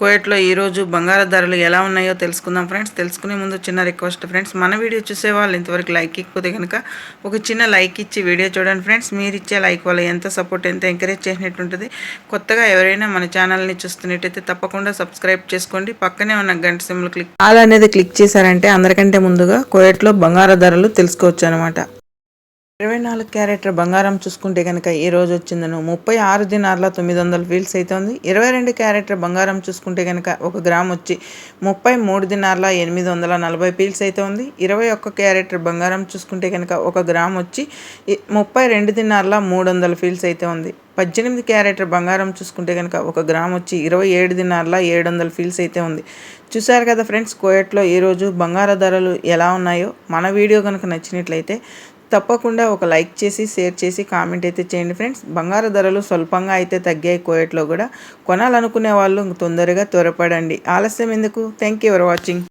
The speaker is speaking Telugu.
కోయట్లో ఈరోజు బంగారు ధరలు ఎలా ఉన్నాయో తెలుసుకుందాం ఫ్రెండ్స్. తెలుసుకునే ముందు చిన్న రిక్వెస్ట్ ఫ్రెండ్స్. మన వీడియో చూసే వాళ్ళు ఇంతవరకు లైక్ ఇకపోతే కనుక ఒక చిన్న లైక్ ఇచ్చి వీడియో చూడండి ఫ్రెండ్స్. మీరు ఇచ్చే లైక్ వల్ల ఎంత సపోర్ట్ ఎంత ఎంకరేజ్ చేసినట్టు ఉంటుంది. కొత్తగా ఎవరైనా మన ఛానల్ని చూస్తున్నట్టయితే తప్పకుండా సబ్స్క్రైబ్ చేసుకోండి. పక్కనే ఉన్న గంట సిమ్లు క్లిక్ ఆల్ అనేది క్లిక్ చేశారంటే అందరికంటే ముందుగా కోయట్లో బంగారు ధరలు తెలుసుకోవచ్చు అనమాట ఇరవై నాలుగు క్యారెట్ల బంగారం చూసుకుంటే కనుక ఈ రోజు వచ్చిందను. ముప్పై ఆరు దినార్ల తొమ్మిది వందల ఫీల్స్ అయితే ఉంది. ఇరవై రెండు క్యారెట్ల బంగారం చూసుకుంటే కనుక ఒక గ్రామ్ వచ్చి ముప్పై మూడు దినార్ల ఎనిమిది వందల నలభై ఫీల్స్ అయితే ఉంది. ఇరవై ఒక్క క్యారెట్ బంగారం చూసుకుంటే కనుక ఒక గ్రామ్ వచ్చి ముప్పై రెండు దినార్ల మూడు వందల ఫీల్స్ అయితే ఉంది. పద్దెనిమిది క్యారెట్ బంగారం చూసుకుంటే కనుక ఒక గ్రామ్ వచ్చి ఇరవై ఏడు దినార్ల ఏడు వందల ఫీల్స్ అయితే ఉంది. చూసారు కదా ఫ్రెండ్స్ కోయట్లో ఈరోజు బంగార ధరలు ఎలా ఉన్నాయో? మన వీడియో కనుక నచ్చినట్లయితే తప్పకుండా ఒక లైక్ చేసి షేర్ చేసి కామెంట్ అయితే చేయండి ఫ్రెండ్స్. బంగారు ధరలు స్వల్పంగా అయితే తగ్గాయి కోయట్లో కూడా. కొనాలనుకునే వాళ్ళు తొందరగా త్వరపడండి. ఆలస్యం ఎందుకు? Thank you for watching